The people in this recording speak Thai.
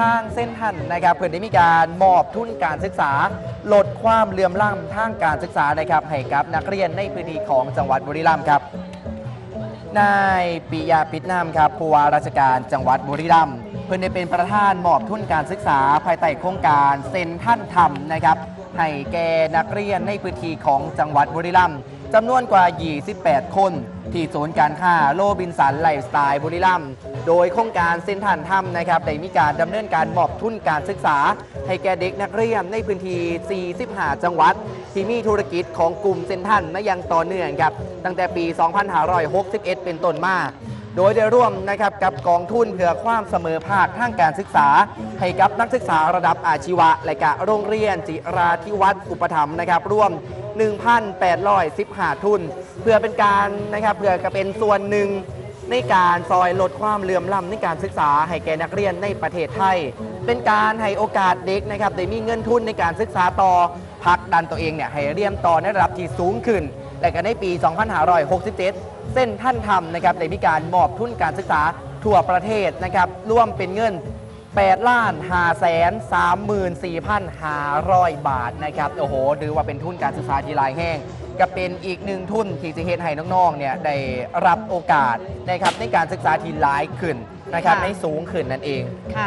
ทางเส้นทันนะครับเพื่อได้มีการมอบทุนการศึกษา ลดความเหลื่อมล้ำทางการศึกษานะครับให้กับนักเรียนในพื้นที่ของจังหวัดบุรีรัมย์ครับนายปิยาปิดนามครับผู้ว่าราชการจังหวัดบุรีรัมย์เพื่อนได้เป็นประธานมอบทุนการศึกษาภายใต้โครงการเซ็นท่านทำนะครับให้แก่นักเรียนในพื้นที่ของจังหวัดบุรีรัมย์ จำนวนกว่า 28 คน ที่ศูนย์การค้าโลบินสันไลฟ์สไตล์บุรีรัมย์โดยโครงการเซ็นท่านทำนะครับได้มีการดำเนินการมอบทุนการศึกษา ให้แก่เด็กนักเรียนในพื้นที่ 45 จังหวัด ที่มีธุรกิจของกลุ่มเซ็นทันมายังต่อเนื่องครับ ตั้งแต่ปี 2561 เป็นต้นมาโดยได้ร่วมนะครับกับกองทุนเพื่อความเสมอภาคทางการศึกษา ให้กับนักศึกษาระดับอาชีวะ และกะโรงเรียนจิราธิวัฒน์อุปถัมภ์นะครับ ร่วม 1,815ทุน เพื่อเป็นการนะครับเพื่อจะเป็นส่วนหนึ่งในการซอยลดความเหลื่อมล้ำในการศึกษาให้แก่นักเรียนในประเทศไทย เป็นการให้โอกาสเด็กนะครับได้มีเงินทุนในการศึกษาต่อพักดันตัวเองเนี่ยให้เรียนต่อในระดับที่สูงขึ้น และก็ในปี 2567 เส้นท่านทำนะครับได้มีการมอบทุนการศึกษาทั่วประเทศนะครับร่วมเป็นเงิน 8ล้าน5แสน34,500 บาทนะครับ โอ้โหถือว่าเป็นทุนการศึกษาที่หลายแห้ง ก็เป็นอีกหนึ่งทุนที่จะเฮ็ดให้น้องๆเนี่ยได้รับโอกาสนะครับในการศึกษาที่หลายขึ้นนะครับค่ะในสูงขึ้นนั่นเอง ค่ะ